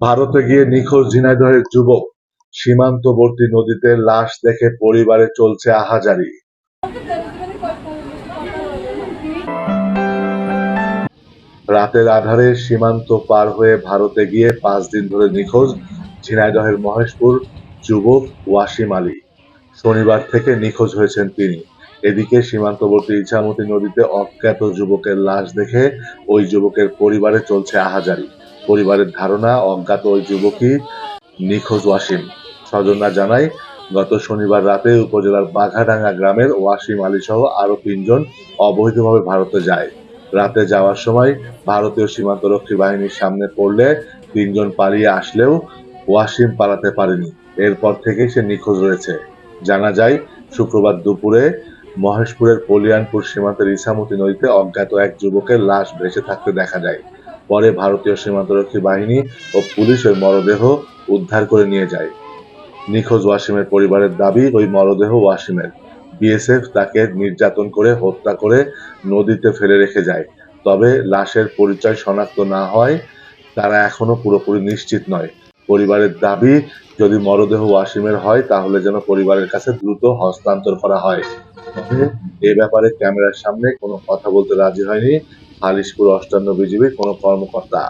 ভারতে গিয়ে নিখোঁজ ঝিনাইদহের যুবক। সীমান্তবর্তী নদীতে লাশ দেখে পরিবারে চলছে আহাজারি। রাতের আধারে সীমান্ত পার হয়ে ভারতে গিয়ে পাঁচ দিন ধরে নিখোঁজ ঝিনাইদহের মহেশপুর যুবক ওয়াসিম আলী। শনিবার থেকে নিখোঁজ হয়েছেন তিনি। এদিকে সীমান্তবর্তী ইছামতি নদীতে অজ্ঞাত যুবকের লাশ দেখে ওই যুবকের পরিবারে চলছে আহাজারি। পরিবারের ধারণা, অজ্ঞাত ওই যুবকই নিখোঁজ ওয়াসিম। স্বজনরা জানায়, গত শনিবার রাতে উপজেলার বাঘাডাঙ্গা গ্রামের ওয়াসিম আলী সহ আরও তিনজন অবৈধভাবে ভারতে যায়। রাতে যাওয়ার সময় ভারতীয় সীমান্তরক্ষী বাহিনীর সামনে পড়লে তিনজন পালিয়ে আসলেও ওয়াসিম পালাতে পারেনি। এরপর থেকে সে নিখোঁজ রয়েছে। জানা যায়, শুক্রবার দুপুরে মহেশপুরের কলিয়ানপুর সীমান্তের ইসামতি নদীতে অজ্ঞাত এক যুবকের লাশ ভেসে থাকতে দেখা যায়। পরে ভারতীয় সীমান্তরক্ষী বাহিনী ও পুলিশ ওই মরদেহ উদ্ধার করে নিয়ে যায়। নিখোঁজ ওয়াসিমের পরিবারের দাবি, ওই মরদেহ ওয়াসিমের। বিএসএফ তাকে নির্যাতন করে, হত্যা করে নদীতে ফেলে রেখে যায়। তবে লাশের পরিচয় শনাক্ত না হয়, তারা এখনও পুরোপুরি নিশ্চিত নয়। পরিবারের দাবি, যদি মরদেহ ওয়াসিমের হয়, তাহলে যেন পরিবারের কাছে দ্রুত হস্তান্তর করা হয়। তবে এ ব্যাপারে ক্যামেরার সামনে কোনো কথা বলতে রাজি হয়নি। হালিশপুর অষ্টান্ন বিজিবির কোনো কর্মকর্তা।